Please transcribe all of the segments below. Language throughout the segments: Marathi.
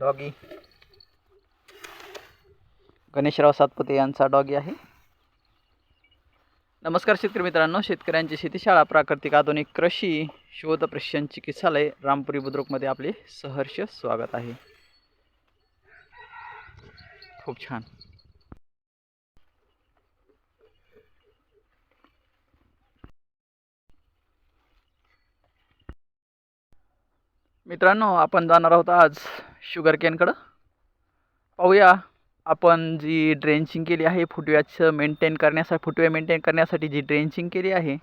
डॉगी गणेशराव सातपुते यांचा डॉगी आहे. नमस्कार शेतकरी मित्रांनो शेतकऱ्यांची शेतीशाळा प्राकृतिक आधुनिक कृषी शोध प्रशिक्षण चिकित्सालय रामपुरी बुद्रुकमध्ये आपले सहर्ष स्वागत आहे. खूप छान. मित्रांनो आपण जाणार आहोत आज शुगर कॅनकडं पाहूया. आपण जी ड्रेंचिंग केली आहे फुटव्याचं मेंटेन करण्यासाठी फुटवे मेंटेन करण्यासाठी जी ड्रेंचिंग केली आहे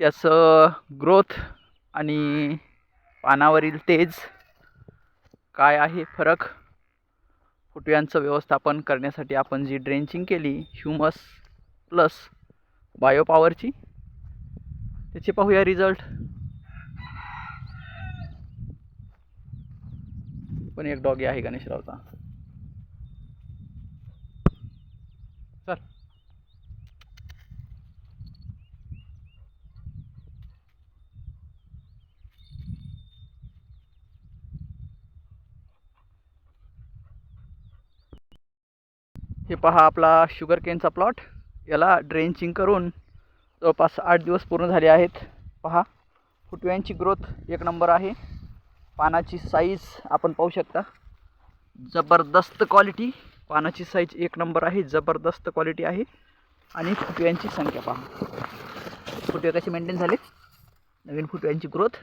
त्याचं ग्रोथ आणि पानावरील तेज काय आहे फरक? फुटव्यांचं व्यवस्थापन करण्यासाठी आपण जी ड्रेंचिंग केली ह्युमस प्लस बायोपावरची त्याचे पाहूया रिझल्ट पण एक डॉगी आहे गणेशरावचा. चल. हे पहा आपला शुगर केनचा प्लॉट याला ड्रेंचिंग करून जवळपास आठ दिवस पूर्ण झाले आहेत. पहा फुटव्यांची ग्रोथ एक नंबर आहे. पानाची साईज आपण पाहू शकता. जबरदस्त क्वालिटी पानाची साईज एक नंबर आहे. जबरदस्त क्वालिटी आहे. आणि फुटव्यांची संख्या पहा. फुटवे कसे मेंटेन झाले? नवीन फुटव्यांची ग्रोथ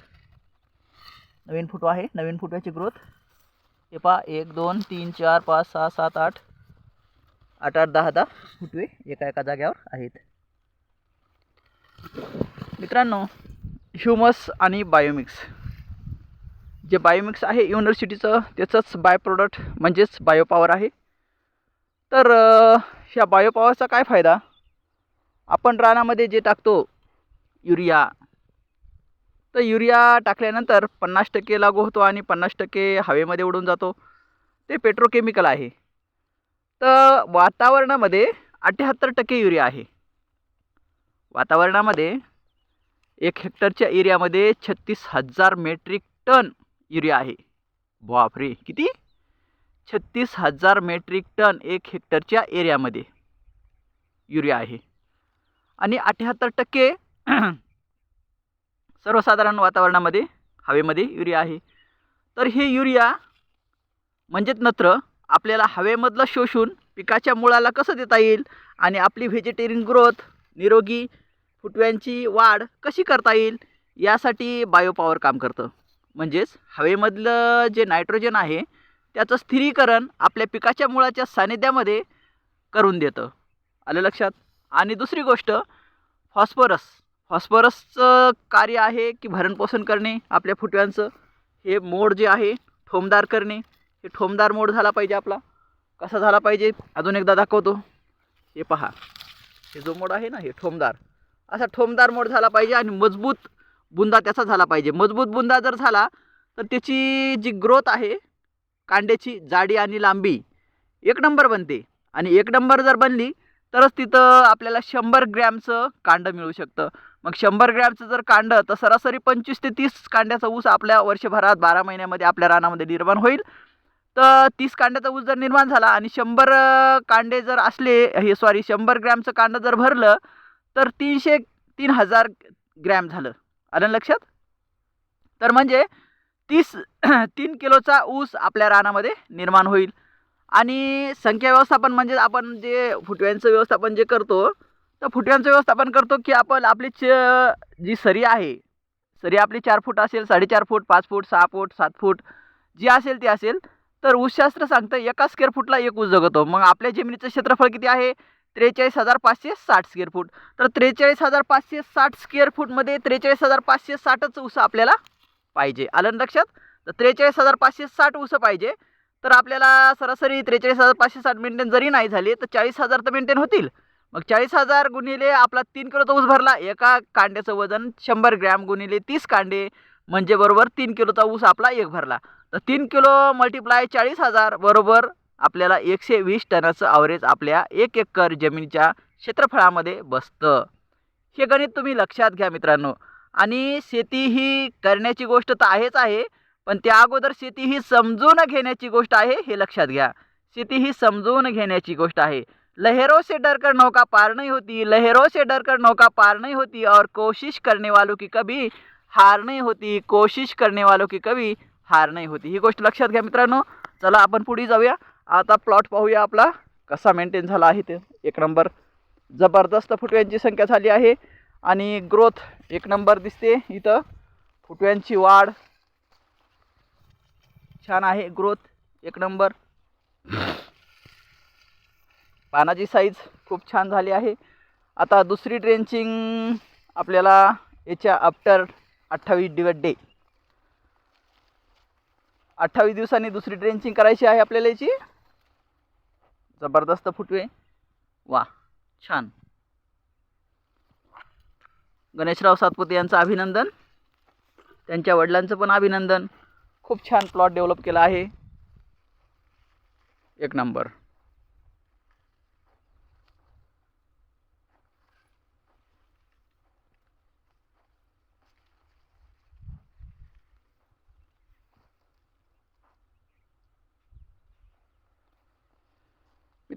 नवीन फुटवा आहे. नवीन फुटव्याची ग्रोथ हे पहा. एक दोन तीन चार पाच सहा सात आठ आठ आठ दहा दहा फुटवे एका एका जाग्यावर आहेत. मित्रांनो ह्युमस आणि बायोमिक्स जे बायोमिक्स आहे युनिव्हर्सिटीचं त्याचंच बाय प्रोडक्ट म्हणजेच बायोपॉवर आहे. तर ह्या बायोपॉवरचा काय फायदा? आपण रानामध्ये जे टाकतो युरिया तर युरिया टाकल्यानंतर पन्नास टक्के लागू होतो आणि पन्नास टक्के हवेमध्ये उडून जातो. ते पेट्रोकेमिकल आहे. तर वातावरणामध्ये अठ्ठ्याहत्तर टक्के युरिया आहे. वातावरणामध्ये एक हेक्टरच्या एरियामध्ये छत्तीस हजार मेट्रिक टन युरिया आहे. बापरे किती? छत्तीस हजार मेट्रिक टन एक हेक्टरच्या एरियामध्ये युरिया आहे. आणि अठ्ठ्याहत्तर टक्के सर्वसाधारण वातावरणामध्ये हवेमध्ये युरिया आहे. तर हे युरिया म्हणजेच नत्र आपल्याला हवेमधलं शोषून पिकाच्या मुळाला कसं देता येईल आणि आपली व्हेजिटेरियन ग्रोथ निरोगी फुटव्यांची वाढ कशी करता येईल यासाठी बायोपॉवर काम करतं. म्हणजेच हवेमधलं जे नायट्रोजन आहे त्याचं स्थिरीकरण आपल्या पिकाच्या मुळाच्या सानिध्यामध्ये करून देतं. आलं लक्षात? आणि दुसरी गोष्ट फॉस्फरस. फॉस्फरसचं कार्य आहे की भरणपोषण करणे आपल्या फुटव्यांचं. हे मोड जे आहे ठोमदार करणे. हे ठोमदार मोड झाला पाहिजे आपला. कसा झाला पाहिजे? अजून एकदा दाखवतो. हे पहा. हे जो मोड आहे ना हे ठोमदार. असा ठोमदार मोड झाला पाहिजे आणि मजबूत बुंदा त्याचा झाला पाहिजे. मजबूत बुंदा जर झाला तर त्याची जी ग्रोथ आहे कांड्याची जाडी आणि लांबी एक नंबर बनते. आणि एक नंबर जर बनली तरच तिथं आपल्याला शंभर ग्रॅमचं कांड मिळू शकतं. मग शंभर ग्रॅमचं जर कांड तर सरासरी पंचवीस ते तीस कांड्याचा ऊस आपल्या वर्षभरात बारा महिन्यामध्ये आपल्या रानामध्ये निर्माण होईल. तर तीस कांड्याचा ऊस जर निर्माण झाला आणि शंभर कांडे जर असले हे सॉरी शंभर ग्रॅमचं कांड जर भरलं तर तीनशे तीन हजार ग्रॅम झालं. आलं लक्षात? तर म्हणजे तीस तीन किलोचा ऊस आपल्या रानामध्ये निर्माण होईल. आणि संख्या व्यवस्थापन म्हणजे आपण जे फुटव्यांचं व्यवस्थापन जे करतो तर फुटव्यांचं व्यवस्थापन करतो की आपण आपली च जी सरी आहे सरी आपली चार फूट असेल साडेचार फूट पाच फूट सहा फूट सात फूट जी असेल ती असेल तर ऊसशास्त्र सांगतं एका स्क्वेअर फूटला एक ऊस जगतो. मग आपल्या जमिनीचं क्षेत्रफळ किती आहे? त्रेचाळीस हजार पाचशे साठ स्क्वेअर फूट तर त्रेचाळीस हजार पाचशे साठ स्क्वेअर फूटमध्ये त्रेचाळीस हजार पाचशे साठच ऊस आपल्याला पाहिजे. आलं ना लक्षात? तर त्रेचाळीस हजार पाचशे साठ ऊस पाहिजे. तर आपल्याला सरासरी त्रेचाळीस हजार पाचशे साठ मेंटेन जरी नाही झाले तर चाळीस हजार तर मेंटेन होतील. मग चाळीस हजार गुणिले आपला तीन किलोचा ऊस भरला एका कांड्याचं वजन शंभर ग्रॅम गुणिले तीस कांडे म्हणजे बरोबर तीन किलोचा ऊस आपला एक भरला. तर तीन किलो मल्टिप्लाय चाळीस हजार बरोबर आपल्याला एकशे वीस टनाचं ॲव्हरेज आपल्या एक एकर जमिनीच्या क्षेत्रफळामध्ये बसतं. हे गणित तुम्ही लक्षात घ्या मित्रांनो. आणि शेती ही करण्याची गोष्ट तर आहेच आहे पण त्या अगोदर शेती ही समजून घेण्याची गोष्ट आहे हे लक्षात घ्या. शेती ही समजून घेण्याची गोष्ट आहे. लहरों से डर कर नौका पार नहीं होती लहरों से डर कर नौका पार नहीं होती और कोशिश करने वालों की कभी हार नाही होती कोशिश करणे वालों की कभी हार नाही होती. ही गोष्ट लक्षात घ्या मित्रांनो. चला आपण पुढे जाऊया. आता प्लॉट पाहूया आपला. कसा मेंटेन झाला आहे ते. एक नंबर जबरदस्त फुटव्यांची संख्या झाली आहे. आणि ग्रोथ एक नंबर दिसते इथं. फुटव्यांची वाढ. छान आहे ग्रोथ एक नंबर पानाची साईज खूप छान झाली आहे. आता दुसरी ड्रेंचिंग आपल्याला याच्या आफ्टर अठ्ठावीस दिवस डे अठ्ठावीस दिवसांनी दुसरी ड्रेंचिंग करायची आहे आपल्याला याची. जबरदस्त फुटवे. वा छान. गणेशराव सातपुते यांचं अभिनंदन. त्यांच्या वडिलांचं पण अभिनंदन. खूप छान प्लॉट डेव्हलप केला आहे. एक नंबर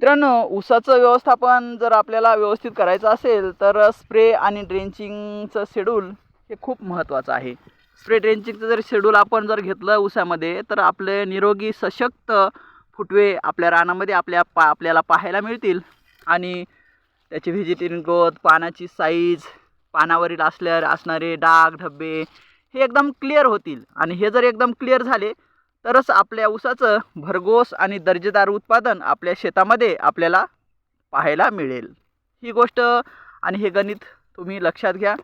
मित्रांनो ऊसाचं व्यवस्थापन जर आपल्याला व्यवस्थित करायचं असेल तर स्प्रे आणि ड्रेंचिंगचं शेड्यूल हे खूप महत्त्वाचं आहे. स्प्रे ड्रेंचिंगचं जर शेड्यूल आपण जर घेतलं ऊसामध्ये तर आपले निरोगी सशक्त फुटवे आपल्या रानामध्ये आपल्या पा आपल्याला पाहायला मिळतील. आणि त्याची व्हेजिटेरियन ग्रोथ पानाची साईज पानावरील असल्या असणारे डाग धब्बे हे एकदम क्लिअर होतील. आणि हे जर एकदम क्लिअर झाले तरच आपल्या ऊसाचं भरघोस आणि दर्जेदार उत्पादन आपल्या शेतामध्ये आपल्याला पाहायला मिळेल. ही गोष्ट आणि हे गणित तुम्ही लक्षात घ्या.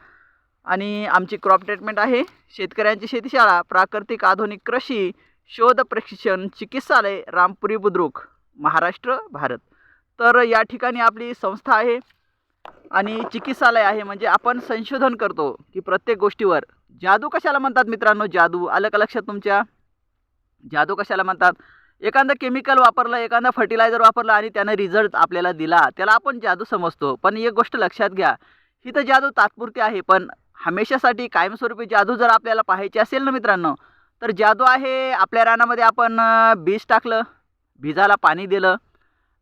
आणि आमची क्रॉप ट्रीटमेंट आहे. शेतकऱ्यांची शेतीशाळा प्राकृतिक आधुनिक कृषी शोध प्रशिक्षण चिकित्सालय रामपुरी बुद्रुक महाराष्ट्र भारत. तर या ठिकाणी आपली संस्था आहे आणि चिकित्सालय आहे म्हणजे आपण संशोधन करतो की प्रत्येक गोष्टीवर. जादू कशाला म्हणतात मित्रांनो? जादू. आलं का लक्षात तुमच्या? जादू कशाला म्हणतात? एखादं केमिकल वापरलं एखादं फर्टिलायझर वापरलं आणि त्यानं रिझल्ट आपल्याला दिला त्याला आपण जादू समजतो. पण एक गोष्ट लक्षात घ्या ही तर जादू तात्पुरती आहे पण हमेशासाठी कायमस्वरूपी जादू जर आपल्याला पाहायची असेल ना मित्रांनो तर जादू आहे आपल्या रानामध्ये आपण बीज टाकलं बीजाला पाणी दिलं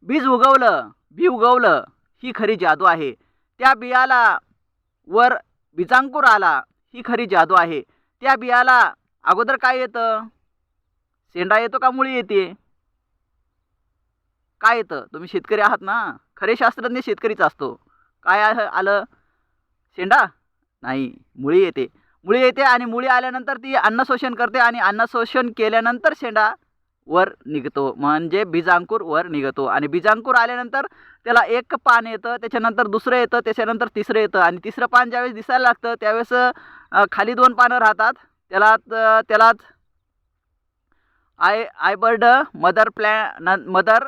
बीज उगवलं बी उगवलं ही खरी जादू आहे. त्या बियाला वर बीजांकूर आला ही खरी जादू आहे. त्या बियाला अगोदर काय येतं? शेंडा येतो का मुळी येते? काय येतं? तुम्ही शेतकरी आहात ना? खरे शास्त्रज्ञ शेतकरीच असतो. काय आलं? शेंडा? नाही मुळी येते. मुळी येते आणि मुळी आल्यानंतर ती अन्न शोषण करते आणि अन्न शोषण केल्यानंतर शेंडा वर निघतो. म्हणजे बीजांकूर वर निघतो. आणि बीजांकूर आल्यानंतर त्याला एक पान येतं त्याच्यानंतर दुसरं येतं त्याच्यानंतर तिसरं येतं. आणि तिसरं पान ज्यावेळेस दिसायला लागतं त्यावेळेस खाली दोन पानं राहतात. त्याला त- त्यालाच आय आयबर्ड मदर प्लॅ न मदर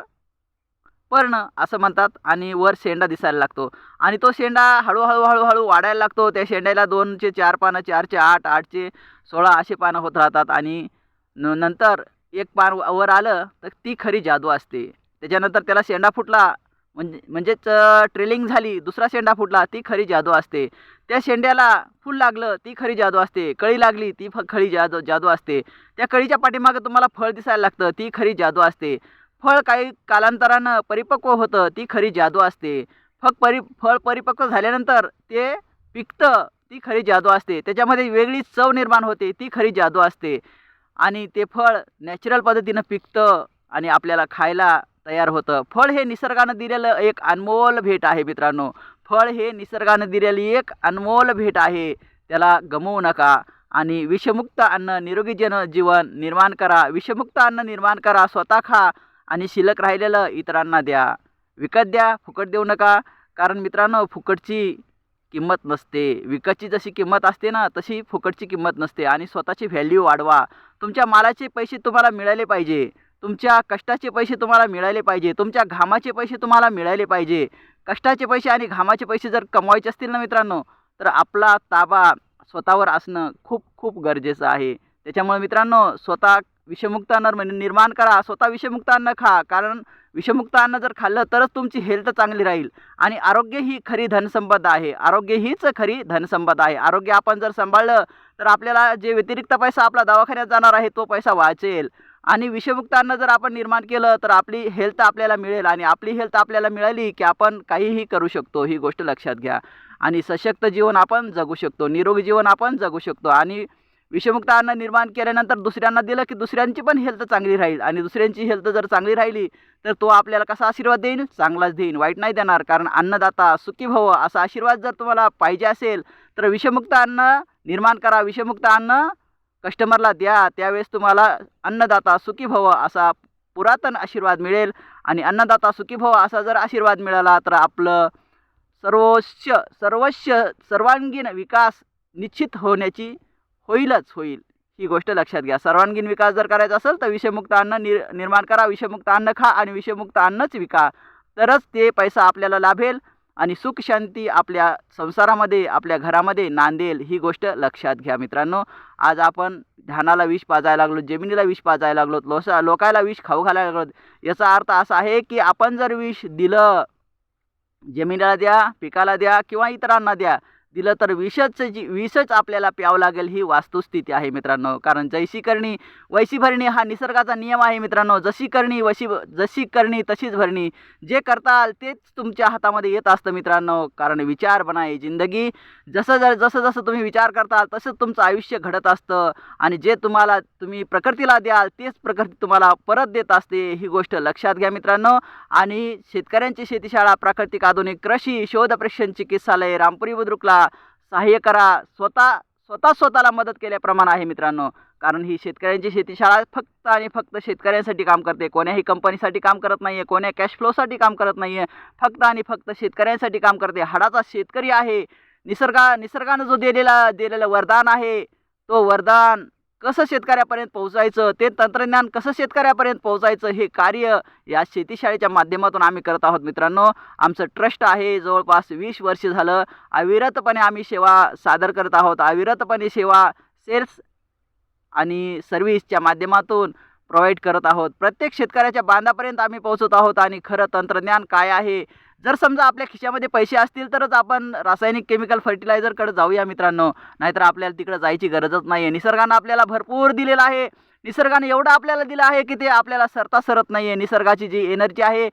पर्ण असं म्हणतात आणि वर शेंडा दिसायला लागतो. आणि तो शेंडा हळूहळू हळूहळू वाढायला लागतो. त्या शेंड्याला दोनचे चार पानं चारचे आठ आठचे सोळा असे पानं होत राहतात. आणि न नंतर एक पान वर आलं तर ती खरी जादू असते. त्याच्यानंतर त्याला शेंडा फुटला. म्हणजे म्हणजेच ट्रेलिंग झाली दुसरा शेंडा फुटला ती खरी जादू असते. त्या शेंड्याला फुल लागलं ती खरी जादू असते. कळी लागली ती फ खरी जादू जादू असते. त्या कळीच्या पाठीमागं तुम्हाला फळ दिसायला लागतं ती खरी जादू असते. फळ काही कालांतरानं परिपक्व होतं ती खरी जादू असते. फळ परि फळ परिपक्व झाल्यानंतर ते पिकतं ती खरी जादू असते. त्याच्यामध्ये वेगळी चव निर्माण होते ती खरी जादू असते. आणि ते फळ नॅचरल पद्धतीनं पिकतं आणि आपल्याला खायला तयार होतं. फळ हे निसर्गानं दिलेलं एक अनमोल भेट आहे मित्रांनो. फळ हे निसर्गानं दिलेली एक अनमोल भेट आहे. त्याला गमवू नका आणि विषमुक्त अन्न निरोगी जन जीवन निर्माण करा. विषमुक्त अन्न निर्माण करा स्वतः खा आणि शिल्लक राहिलेलं इतरांना द्या. विकत द्या फुकट देऊ नका. कारण मित्रांनो फुकटची किंमत नसते. विकतची जशी किंमत असते ना तशी फुकटची किंमत नसते. आणि स्वतःची व्हॅल्यू वाढवा. तुमच्या मालाचे पैसे तुम्हाला मिळाले पाहिजे. तुमच्या कष्टाचे पैसे तुम्हाला मिळाले पाहिजे. तुमच्या घामाचे पैसे तुम्हाला मिळाले पाहिजे. कष्टाचे पैसे आणि घामाचे पैसे जर कमवायचे असतील ना मित्रांनो तर आपला ताबा स्वतःवर असणं खूप खूप गरजेचं आहे. त्याच्यामुळे मित्रांनो स्वतः विषमुक्त अन्न म्हणजे निर्माण करा. स्वतः विषमुक्त अन्न खा. कारण विषमुक्त अन्न जर खाल्लं तरच तुमची हेल्थ चांगली राहील. आणि आरोग्य ही खरी धनसंपदा आहे. आरोग्य हीच खरी धनसंपदा आहे. आरोग्य आपण जर सांभाळलं तर आपल्याला जे व्यतिरिक्त पैसा आपला दवाखान्यात जाणार आहे तो पैसा वाचेल. आणि विषमुक्त अन्न जर आपण निर्माण केलं तर आपली हेल्थ आपल्याला मिळेल आणि आपली हेल्थ आपल्याला मिळाली की आपण काहीही करू शकतो ही गोष्ट लक्षात घ्या. आणि सशक्त जीवन आपण जगू शकतो निरोगी जीवन आपण जगू शकतो आणि विषमुक्त अन्न निर्माण केल्यानंतर दुसऱ्यांना दिलं की दुसऱ्यांची पण हेल्थ चांगली राहील आणि दुसऱ्यांची हेल्थ जर चांगली राहिली तर तो आपल्याला कसा आशीर्वाद देईल? चांगलाच देईल वाईट नाही देणार. कारण अन्नदाता सुखी भव असा आशीर्वाद जर तुम्हाला पाहिजे असेल तर विषमुक्त अन्न निर्माण करा विषमुक्त अन्न कस्टमरला द्या त्यावेळेस तुम्हाला अन्नदाता सुखी भव असा पुरातन आशीर्वाद मिळेल. आणि अन्नदाता सुखी भव असा जर आशीर्वाद मिळाला तर आपलं सर्वोच्च सर्वस्व सर्वांगीण विकास निश्चित होण्याची होईलच होईल. ही गोष्ट लक्षात घ्या. सर्वांगीण विकास जर करायचा असेल तर विषमुक्त अन्न निर निर्माण करा. विषमुक्त अन्न खा आणि विषमुक्त अन्नच विका. तरच ते पैसा आपल्याला लाभेल. आणि सुख शांती आपल्या संसारामध्ये आपल्या घरामध्ये नांदेल ही गोष्ट लक्षात घ्या मित्रांनो. आज आपण ध्यानाला विष पाजायला लागलो जमिनीला विष पाजायला लागलो लोसा लोकायला विष खाऊ घालायला लागलो. याचा अर्थ असा आहे की आपण जर विष दिलं जमिनीला द्या पिकाला द्या किंवा इतरांना द्या दिलं तर विषच जी विषच आपल्याला प्यावं लागेल ही वास्तुस्थिती आहे मित्रांनो. कारण जैशी करणी वैशी भरणी हा निसर्गाचा नियम आहे मित्रांनो. जशी करणी वशी जशी करणी तशीच भरणी. जे करताल तेच तुमच्या हातामध्ये येत असतं मित्रांनो. कारण विचार बनाय जिंदगी. जसं जर जसं जसं तुम्ही विचार करताल तसंच तुमचं आयुष्य घडत असतं. आणि जे तुम्हाला तुम्ही प्रकृतीला द्याल तेच प्रकृती तुम्हाला परत देत असते. ही गोष्ट लक्षात घ्या मित्रांनो. आणि शेतकऱ्यांची शेतीशाळा प्राकृतिक आधुनिक कृषी शोध प्रशिक्षण चिकित्सालय रामपुरी बुद्रुकला सहाय्य करा. स्वतः स्वतः स्वतःला मदत केल्याप्रमाणे आहे मित्रांनो. कारण ही शेतकऱ्यांची शेतीशाळा फक्त आणि फक्त शेतकऱ्यांसाठी काम करते. कोण्याही कंपनीसाठी काम करत नाही आहे कोण्या कॅश फ्लोसाठी काम करत नाही आहे फक्त आणि फक्त शेतकऱ्यांसाठी काम करते. हाडाचा शेतकरी आहे. निसर्गा निसर्गानं जो दिलेला दिलेलं वरदान आहे तो वरदान कसं शेतकऱ्यापर्यंत पोहोचायचं ते तंत्रज्ञान कसं शेतकऱ्यापर्यंत पोहोचायचं हे कार्य या शेतीशाळेच्या माध्यमातून आम्ही करत आहोत मित्रांनो. आमचं ट्रस्ट आहे जवळपास वीस वर्ष झालं अविरतपणे आम्ही सेवा सादर करत आहोत. अविरतपणे सेवा सेल्स आणि सर्व्हिसच्या माध्यमातून प्रोव्हाइड करत आहोत. प्रत्येक शेतकऱ्याच्या बांधापर्यंत आम्ही पोहोचत आहोत आणि खरं तंत्रज्ञान काय आहे जर समजा आपल्या खिशामध्ये पैसे असतील तरच आपण रासायनिक केमिकल फर्टिलायझरकडे जाऊया मित्रांनो. नाहीतर आपल्याला तिकडे जायची गरजच नाही आहे निसर्गानं आपल्याला भरपूर दिलेलं आहे. निसर्गाने एवढं आपल्याला दिलं आहे की ते आपल्याला सरता सरत नाही आहे निसर्गाची जी एनर्जी आहे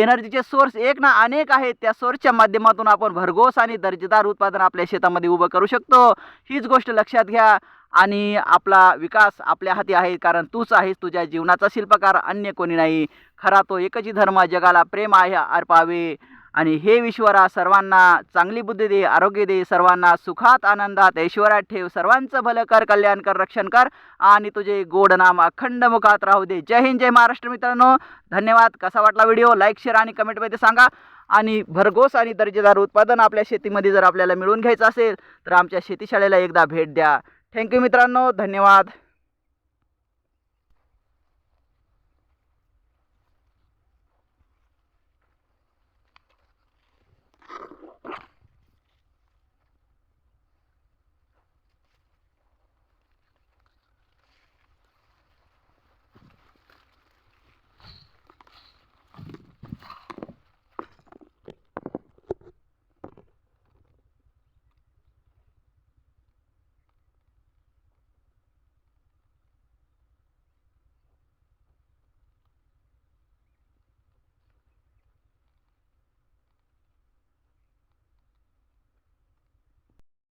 एनर्जीचे सोर्स एक ना अनेक आहेत. त्या सोर्सच्या माध्यमातून आपण भरघोस आणि दर्जेदार उत्पादन आपल्या शेतामध्ये उभं करू शकतो. हीच गोष्ट लक्षात घ्या आणि आपला विकास आपल्या हाती आहे कारण तूच आहेस तुझ्या जीवनाचा शिल्पकार अन्य कोणी नाही. खरा तो एकच धर्म जगाला प्रेम आहे अर्पावे आणि हे ईश्वरा सर्वांना चांगली बुद्धी दे आरोग्य दे सर्वांना सुखात आनंदात ऐश्वरात ठेव सर्वांचं भलं कर कल्याण कर रक्षण कर आणि तुझे गोड नाम अखंड मुखात राहू दे. जय हिंद जय महाराष्ट्र मित्रांनो. धन्यवाद. कसा वाटला व्हिडिओ? लाईक शेअर आणि कमेंटमध्ये सांगा. आणि भरघोस आणि दर्जेदार उत्पादन आपल्या शेतीमध्ये जर आपल्याला मिळवून घ्यायचं असेल तर आमच्या शेतीशाळेला एकदा भेट द्या. थँक्यू मित्रांनो. धन्यवाद.